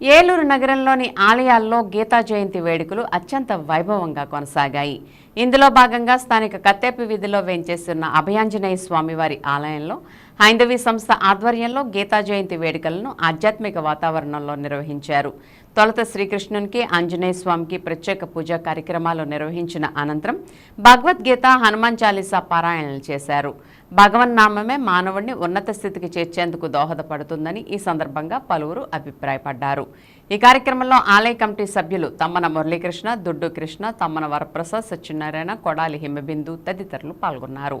ఏలూరు నగరంలోని ఆలయాల్లో గీతా జయంతి వేడుకలు అత్యంత వైభవంగా కొనసాగాయి. ఇందులో భాగంగా స్థానిక కత్తేపి వీధిలో వేంచేస్తున్న అభయాంజనేయ స్వామివారి ఆలయంలో హైందవీ సంస్థ ఆధ్వర్యంలో గీతా జయంతి వేడుకలను ఆధ్యాత్మిక వాతావరణంలో నిర్వహించారు. తొలుత శ్రీకృష్ణునికి ఆంజనేయ స్వామికి ప్రత్యేక పూజా కార్యక్రమాలు నిర్వహించిన అనంతరం భగవద్గీత హనుమాన్ చాలీసా పారాయణలు చేశారు. భగవన్నామమే మానవుణ్ణి ఉన్నత స్థితికి చేర్చేందుకు దోహదపడుతుందని ఈ సందర్భంగా పలువురు అభిప్రాయపడ్డారు. ఈ కార్యక్రమంలో ఆలయ కమిటీ సభ్యులు తమ్మన మురళీకృష్ణ దుడ్డు కృష్ణ తమ్మన వరప్రసాద్ సత్యనారాయణ కొడాలి హిమబిందు తదితరులు పాల్గొన్నారు.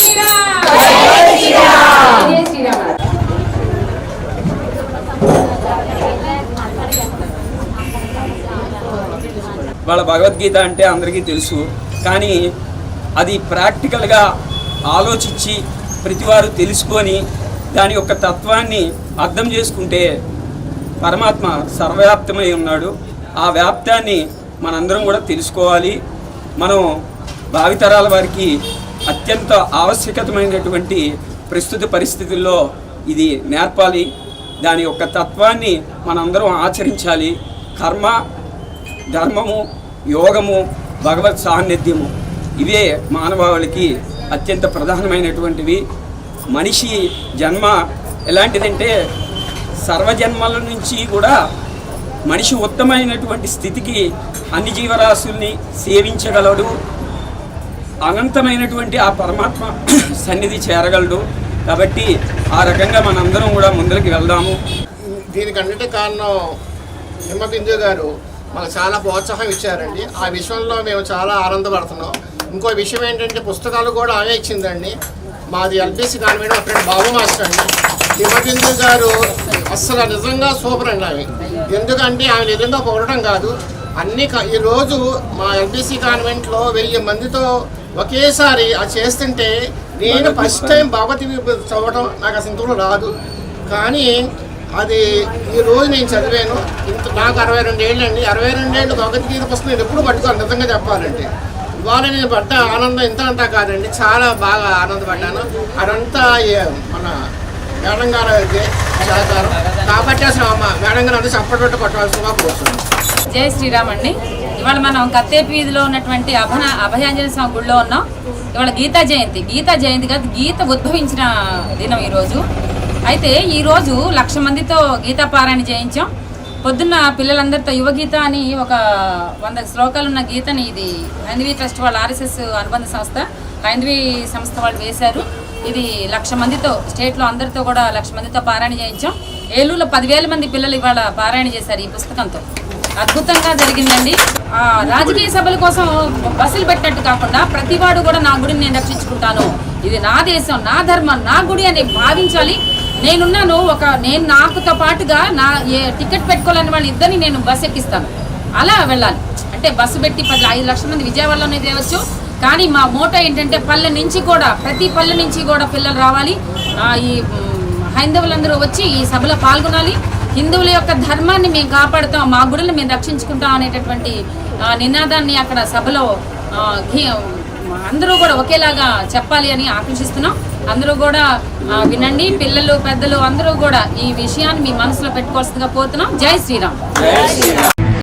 వాళ్ళ భగవద్గీత అంటే అందరికీ తెలుసు. కానీ అది ప్రాక్టికల్గా ఆలోచించి ప్రతివారు తెలుసుకొని దాని యొక్క తత్వాన్ని అర్థం చేసుకుంటే పరమాత్మ సర్వవ్యాప్తమై ఉన్నాడు. ఆ వ్యాప్తాన్ని మనందరం కూడా తెలుసుకోవాలి. మనం భావితరాల వారికి అత్యంత ఆవశ్యకతమైనటువంటి ప్రస్తుత పరిస్థితుల్లో ఇది నేర్పాలి. దాని యొక్క తత్వాన్ని మనందరం ఆచరించాలి. కర్మ ధర్మము యోగము భగవత్ సాన్నిధ్యము ఇవే మానవాళికి అత్యంత ప్రధానమైనటువంటివి. మనిషి జన్మ ఎలాంటిదంటే సర్వజన్మల నుంచి కూడా మనిషి ఉత్తమైనటువంటి స్థితికి అన్ని జీవరాశుల్ని సేవించగలడు. అనంతమైనటువంటి ఆ పరమాత్మ సన్నిధి చేరగలడు. కాబట్టి ఆ రకంగా మనందరం కూడా ముందరికి వెళ్దాము. దీనికన్నిటి కారణం హిమబిందు గారు మాకు చాలా ప్రోత్సాహం ఇచ్చారండి. ఆ విషయంలో మేము చాలా ఆనందపడుతున్నాం. ఇంకో విషయం ఏంటంటే పుస్తకాలు కూడా ఆమె ఇచ్చిందండి. మాది ఎల్బీసీ కాన్వెంట్ మా ఫ్రెండ్ బాబు మాస్టర్ అండి. హిమబిందు గారు అస్సలు నిజంగా సూపర్ అండి ఆమె. ఎందుకంటే ఆమె నిజంగా పొగడటం కాదు. అన్ని క- ఈ రోజు మా ఎల్బీసీ కాన్వెంట్లో వెయ్యి మందితో ఒకేసారి అది చేస్తుంటే నేను ఫస్ట్ టైం భగవతి చదవడం నాకు అసలు ఇంతలో రాదు. కానీ అది ఈ రోజు నేను చదివాను. ఇంత నాకు అరవై రెండు ఏళ్ళు అండి అరవై రెండేళ్ళు భగవద్గీత పుస్తకం నేను ఎప్పుడు పట్టుకోను నిజంగా చెప్పాలంటే. ఇవాళ నేను పడ్డ ఆనందం ఇంత అంతా కాదండి. చాలా బాగా ఆనందపడ్డాను. అదంతా మన మేడం గారు అయితే సహకారం కాబట్టి అసలు అమ్మ మేడం గారు అంతా చప్పటి కొట్టవలసిందిగా కోరుతున్నాను జై శ్రీరామ్ అండి. ఇవాళ మనం కత్తేపు వీధిలో ఉన్నటువంటి అభన అభయాంజలి స్వామి గుడిలో ఉన్నాం. ఇవాళ గీతా జయంతి. గీతా జయంతి కాదు గీత ఉద్భవించిన దినం ఈరోజు. అయితే ఈరోజు లక్ష మందితో గీతాపారాయణ చేయించాం. పొద్దున్న పిల్లలందరితో యువ గీత అని ఒక వంద శ్లోకాలు ఉన్న గీతని ఇది హైందవీ ట్రస్ట్ వాళ్ళ ఆర్ఎస్ఎస్ అనుబంధ సంస్థ హైందవీ సంస్థ వాళ్ళు వేశారు. ఇది లక్ష మందితో స్టేట్లో అందరితో కూడా లక్ష మందితో పారాయణ చేయించాం. ఏలూరులో పదివేల మంది పిల్లలు ఇవాళ పారాయణ చేశారు ఈ పుస్తకంతో. అద్భుతంగా జరిగిందండి. రాజకీయ సభల కోసం బస్సులు పెట్టినట్టు కాకుండా ప్రతివాడు కూడా నా గుడిని నేను రక్షించుకుంటాను. ఇది నా దేశం నా ధర్మం నా గుడి అని భావించాలి. నేనున్నాను ఒక నేను నాకుతో పాటుగా నా ఏ టికెట్ పెట్టుకోవాలని వాళ్ళ ఇద్దరిని నేను బస్సు ఎక్కిస్తాను. అలా వెళ్ళాలి. అంటే బస్సు పెట్టి పది ఐదు లక్షల మంది విజయవాడలోనే తేవచ్చు. కానీ మా మోటో ఏంటంటే పల్లె నుంచి కూడా ప్రతి పల్లె నుంచి కూడా పిల్లలు రావాలి. ఈ హైందవులందరూ వచ్చి ఈ సభలో పాల్గొనాలి. హిందువుల యొక్క ధర్మాన్ని మేము కాపాడుతాం మా గుడులు మేము రక్షించుకుంటాం అనేటటువంటి నినాదాన్ని అక్కడ సభలో అందరూ కూడా ఒకేలాగా చెప్పాలి అని ఆకర్షిస్తున్నాం అందరూ కూడా వినండి. పిల్లలు పెద్దలు అందరూ కూడా ఈ విషయాన్ని మీ మనసులో పెట్టుకోవాల్సిందిగా పోతున్నాం జై శ్రీరామ్.